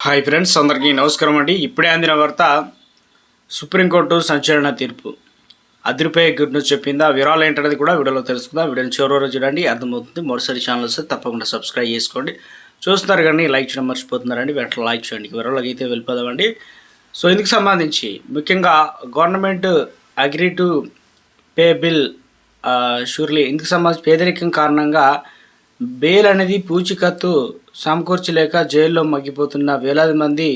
Hi friends అందరికీ నమస్కారం అండి. ఇప్పుడే అందిన వార్త సుప్రీంకోర్టు సంచలన తీర్పు. అదిరిపోయే గుడ్ న్యూస్ చెప్పింది ఆ వివరాలు ఏంటనేది కూడా వీడియోలో తెలుసుకుందాం. వీడియోని చివరి రోజు చూడండి అర్థమవుతుంది. మరోసారి ఛానల్ వస్తే తప్పకుండా సబ్స్క్రైబ్ చేసుకోండి. చూస్తున్నారు కానీ లైక్ చేయడం మర్చిపోతున్నారండి. వెంటనే లైక్ చేయండి. వివరాలకు అయితే వెళ్ళిపోదామండి. సో ఇందుకు సంబంధించి ముఖ్యంగా government agree to pay bill surely ఇందుకు సంబంధించి పేదరికం కారణంగా బెయిల్ అనేది పూచికత్తు సమకూర్చలేక జైల్లో మగ్గిపోతున్న వేలాది మంది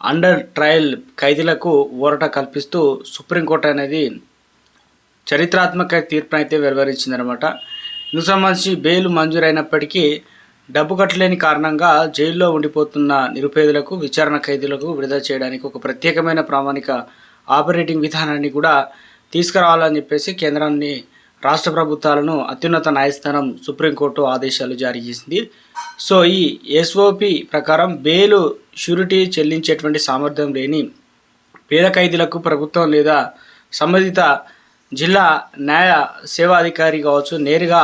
అండర్ ట్రయల్ ఖైదీలకు ఊరట కల్పిస్తూ సుప్రీంకోర్టు అనేది చరిత్రాత్మక తీర్పును అయితే వెలువరించిందనమాట ఇందుకు సంబంధించి బెయిల్ మంజూరైనప్పటికీ డబ్బు కట్టలేని కారణంగా జైల్లో ఉండిపోతున్న నిరుపేదలకు విచారణ ఖైదీలకు విడుదల చేయడానికి ఒక ప్రత్యేకమైన ప్రామాణిక ఆపరేటింగ్ విధానాన్ని కూడా తీసుకురావాలని చెప్పేసి కేంద్రాన్ని రాష్ట్ర ప్రభుత్వాలను అత్యున్నత న్యాయస్థానం సుప్రీంకోర్టు ఆదేశాలు జారీ చేసింది. సో ఈ ఎస్ఓపి ప్రకారం బెయిలు షూరిటీ చెల్లించేటువంటి సామర్థ్యం లేని పేద ఖైదీలకు ప్రభుత్వం లేదా సంబంధిత జిల్లా న్యాయ సేవాధికారి కావచ్చు నేరుగా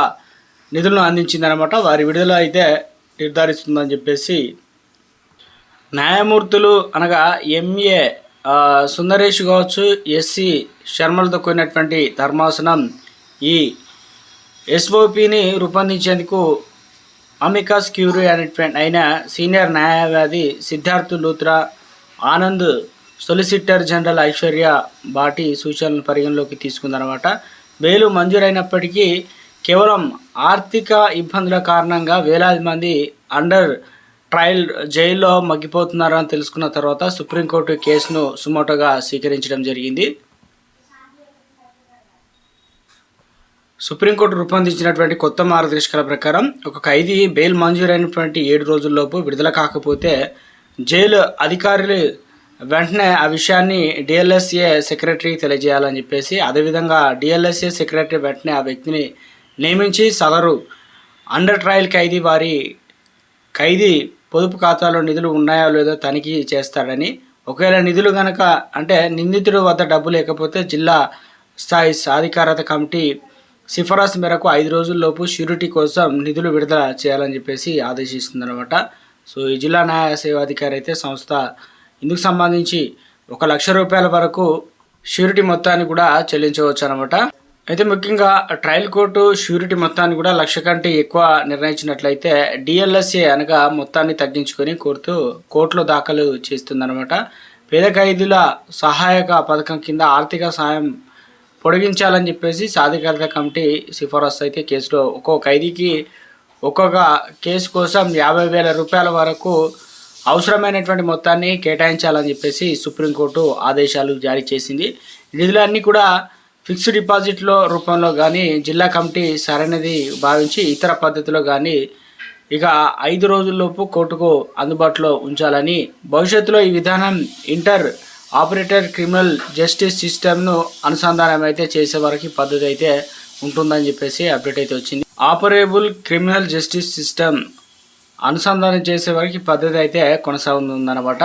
నిధులను అందించిందనమాట వారి విడుదల అయితే నిర్ధారిస్తుందని చెప్పేసి న్యాయమూర్తులు అనగా ఎంఏ సుందరేష్ కావచ్చు ఎస్సి శర్మలతో కూడినటువంటి ధర్మాసనం ఈ ఎస్ఓపిని రూపొందించేందుకు అమికాస్ క్యూరీ అనేటువంటి అయిన సీనియర్ న్యాయవాది సిద్ధార్థ్ లూత్రా ఆనంద్ సొలిసిటర్ జనరల్ ఐశ్వర్య బాటి సూచనలను పరిగణలోకి తీసుకుందనమాట బెయిలు మంజూరైనప్పటికీ కేవలం ఆర్థిక ఇబ్బందుల కారణంగా వేలాది మంది అండర్ ట్రయల్ జైల్లో మగ్గిపోతున్నారని తెలుసుకున్న తర్వాత సుప్రీంకోర్టు కేసును సుమోటోగా స్వీకరించడం జరిగింది. సుప్రీంకోర్టు రూపొందించినటువంటి కొత్త మార్గదర్శకాల ప్రకారం ఒక ఖైదీ బెయిల్ మంజూరైనటువంటి ఏడు రోజుల్లోపు విడుదల కాకపోతే జైలు అధికారులు వెంటనే ఆ విషయాన్ని డిఎల్ఎస్ఏ సెక్రటరీకి తెలియజేయాలని చెప్పేసి అదేవిధంగా డిఎల్ఎస్ఏ సెక్రటరీ వెంటనే ఆ వ్యక్తిని నియమించి సదరు. అండర్ ట్రయల్ ఖైదీ వారి ఖైదీ పొదుపు ఖాతాలో నిధులు ఉన్నాయో లేదో తనిఖీ చేస్తాడని ఒకవేళ నిధులు గనక అంటే నిందితుడి వద్ద డబ్బు లేకపోతే జిల్లా స్థాయి సాధికారత కమిటీ సిఫారసు మేరకు ఐదు రోజుల్లోపు షూరిటీ కోసం నిధులు విడుదల చేయాలని చెప్పేసి ఆదేశిస్తుందన్నమాట. సో ఈ జిల్లా న్యాయ సేవాధికారి అయితే సంస్థ ఇందుకు సంబంధించి ఒక లక్ష రూపాయల వరకు ష్యూరిటీ మొత్తాన్ని కూడా చెల్లించవచ్చు అనమాట అయితే ముఖ్యంగా ట్రయల్ కోర్టు ష్యూరిటీ మొత్తాన్ని కూడా లక్ష కంటే ఎక్కువ నిర్ణయించినట్లయితే డిఎల్ఎస్ఏ అనగా మొత్తాన్ని తగ్గించుకొని కోర్టు కోర్టులో దాఖలు చేస్తుందన్నమాట. పేద ఖైదీల సహాయక పథకం కింద ఆర్థిక సాయం పొడిగించాలని చెప్పేసి సాధికారత కమిటీ సిఫారసు అయితే కేసులో ఒక్కో ఖైదీకి ఒక్కొక్క కేసు కోసం యాభై వేల రూపాయల వరకు అవసరమైనటువంటి మొత్తాన్ని కేటాయించాలని చెప్పేసి సుప్రీంకోర్టు ఆదేశాలు జారీ చేసింది. నిధులన్నీ కూడా ఫిక్స్డ్ డిపాజిట్లో రూపంలో కానీ జిల్లా కమిటీ సరైనది భావించి ఇతర పద్ధతిలో కానీ ఇక ఐదు రోజుల్లోపు కోర్టుకు అందుబాటులో ఉంచాలని భవిష్యత్తులో ఈ విధానం ఇంటర్ ఆపరేటర్ క్రిమినల్ జస్టిస్ సిస్టమ్ను అనుసంధానం అయితే చేసే వరకు పద్ధతి అయితే ఉంటుందని చెప్పేసి అప్డేట్ అయితే వచ్చింది. ఆపరేబుల్ క్రిమినల్ జస్టిస్ సిస్టమ్ అనుసంధానం చేసే వరకు పద్ధతి అయితే కొనసాగుతుందన్నమాట.